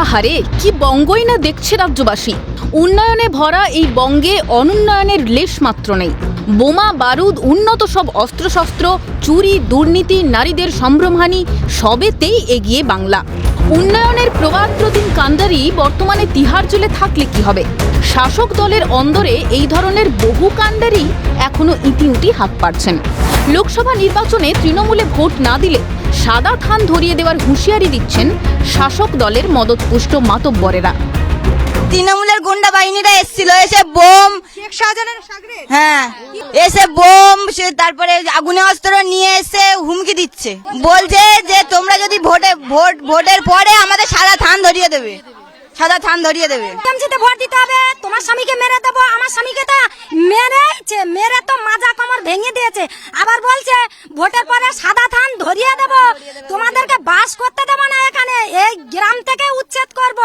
আহারে, কি বঙ্গই না দেখছে রাজ্যবাসী। উন্নয়নে ভরা এই বঙ্গে অনুন্নয়নের লেশ মাত্র নেই। বোমা, বারুদ, উন্নত সব অস্ত্রশস্ত্র, চুরি, দুর্নীতি, নারীদের সম্ভ্রমহানি, সবেতেই এগিয়ে বাংলা। উন্নয়নের প্রবাদ প্রতিম কান্ডারি বর্তমানে তিহার জেলে থাকলে কি হবে? শাসক দলের অন্দরে এই ধরনের বহু কাণ্ডারি এখনও ইতিউতি হাত পারছেন লোকসভা নির্বাচনে তৃণমূলে ভোট না দিলে সাদা থান ধরিয়ে দেওয়ার হুঁশিয়ারি দিচ্ছেন শাসক দলের মদতপুষ্ট মাতব্বরেরা। তৃণমূলের গুন্ডা বাহিনীরা এসেছিল, এসে বোম। হ্যাঁ এসে বোম, সে তারপরে আগুনে অস্ত্র নিয়ে এসে হুমকি দিচ্ছে। বলছে যে তোমরা যদি ভোটে, ভোট, ভোটের পরে আমাদের সাদা থান ধরিয়ে দেবে। সাদা থান ধরিয়ে দেবে। টিএমসিতে ভোট দিতে হবে তোমার স্বামীকে মেরে দেবো আমার স্বামীকে তো মেরেছে মেরে তো মাজা কমর ভেঙে দিয়েছে। আবার বলছে ভোটের পরে সাদা থান ধরিয়ে দেবো তোমাদেরকে বাস করতে দেবো না এখানে এই গ্রাম থেকে উচ্ছেদ করব।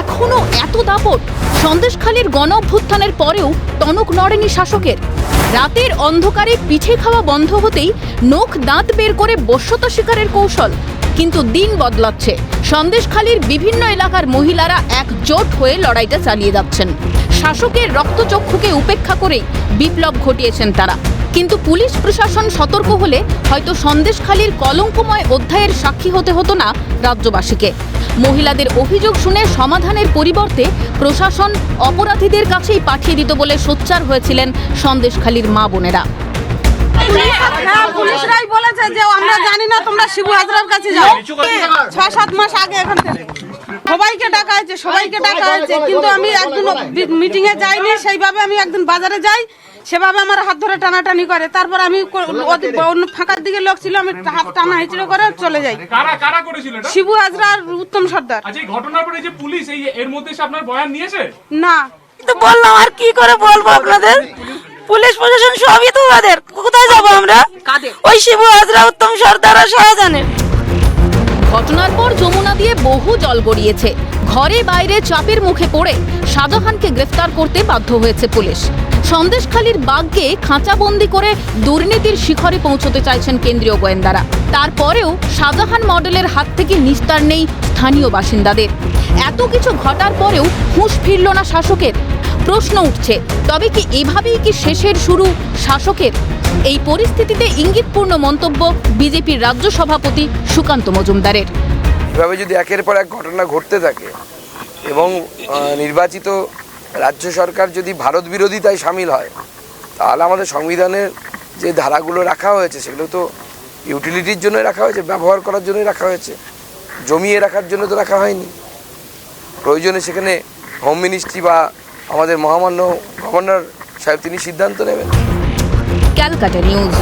এখনও এত দাপট সন্দেশখালীর গণ অভ্যুত্থানের পরেও টনক নড়েনি শাসকের। রাতের অন্ধকারে পিঠে খাওয়া বন্ধ হতেই নখ দাঁত বের করে বশ্যতা শিকারের কৌশল। কিন্তু দিন বদলাচ্ছে। সন্দেশখালীর বিভিন্ন এলাকার মহিলারা একজোট হয়ে লড়াইটা চালিয়ে যাচ্ছেন। শাসকের রক্তচক্ষুকে উপেক্ষা করেই বিপ্লব ঘটিয়েছেন তারা। কিন্তু পুলিশ প্রশাসন সতর্ক হলে হয়তো সন্দেশখালীর কলঙ্কময় অধ্যায়ের সাক্ষী হতে হতো না রাজ্যবাসীকে। মহিলাদের অভিযোগ শুনে সমাধানের পরিবর্তে প্রশাসন অপরাধীদের কাছেই পাঠিয়ে দিত বলে সোচ্চার হয়েছিলেন সন্দেশখালীর মা বোনেরা। হ্যাঁ পুলিশরাই বলেছে যে আমরা জানি না তোমরা শিবু হাজরার কাছে যাও। ছয় সাত মাস আগে এখান থেকে। সবাইকে ডাকা হয়েছে সবাইকে ডাকা হয়েছে। কিন্তু আমি একদিন মিটিং এ যাইনি সেইভাবে আমি একদিন বাজারে যাই সেভাবে আমার হাত ধরে টানাটানি করে। তারপর আমি অন্য ফাঁকার দিকে লোক ছিল আমি হাত টানা হিচড়ে করে চলে যাই। কারা কারা করেছিল শিবু হাজরা আর উত্তম সর্দার। আচ্ছা ঘটনার পরে যে পুলিশ এই এর মধ্যে আপনার বয়ান নিয়েছে? না। তো বললাম আর কি করে বলব আপনাদের? পুলিশ প্রশাসন সবই তো ওদের কোথায় যাব আমরা? ওই শিবু হাজরা উত্তম সর্দার আর শাহজাহানের। ঘটনার পর যমুনা দিয়ে বহু জল গড়িয়েছে। ঘরে বাইরে চাপের মুখে পড়ে শাহজাহানকে গ্রেফতার করতে বাধ্য হয়েছে পুলিশ। সন্দেশখালীর বাঘকে খাঁচাবন্দি করে দুর্নীতির শিখরে পৌঁছতে চাইছেন কেন্দ্রীয় গোয়েন্দারা। তারপরেও শাহজাহান মডেলের হাত থেকে নিস্তার নেই স্থানীয় বাসিন্দাদের। এত কিছু ঘটার পরেও হুঁশ ফিরল না শাসকের। প্রশ্ন উঠছে, তবে কি এভাবেই কি শেষের শুরু শাসকের? এই পরিস্থিতিতে ইঙ্গিতপূর্ণ মন্তব্য বিজেপির রাজ্য সভাপতি সুকান্ত মজুমদারের। এভাবে যদি একের পর এক ঘটনা ঘটতে থাকে এবং নির্বাচিত রাজ্য সরকার যদি ভারত বিরোধিতায় সামিল হয়, তাহলে আমাদের সংবিধানের যে ধারাগুলো রাখা হয়েছে, সেগুলো তো ইউটিলিটির জন্য রাখা হয়েছে, ব্যবহার করার জন্যই রাখা হয়েছে, জমিয়ে রাখার জন্য তো রাখা হয়নি। প্রয়োজনে সেখানে হোম মিনিস্ট্রি বা আমাদের মহামান্য গভর্নর সাহেব তিনি সিদ্ধান্ত নেবেন। ক্যালকাটা নিউজ।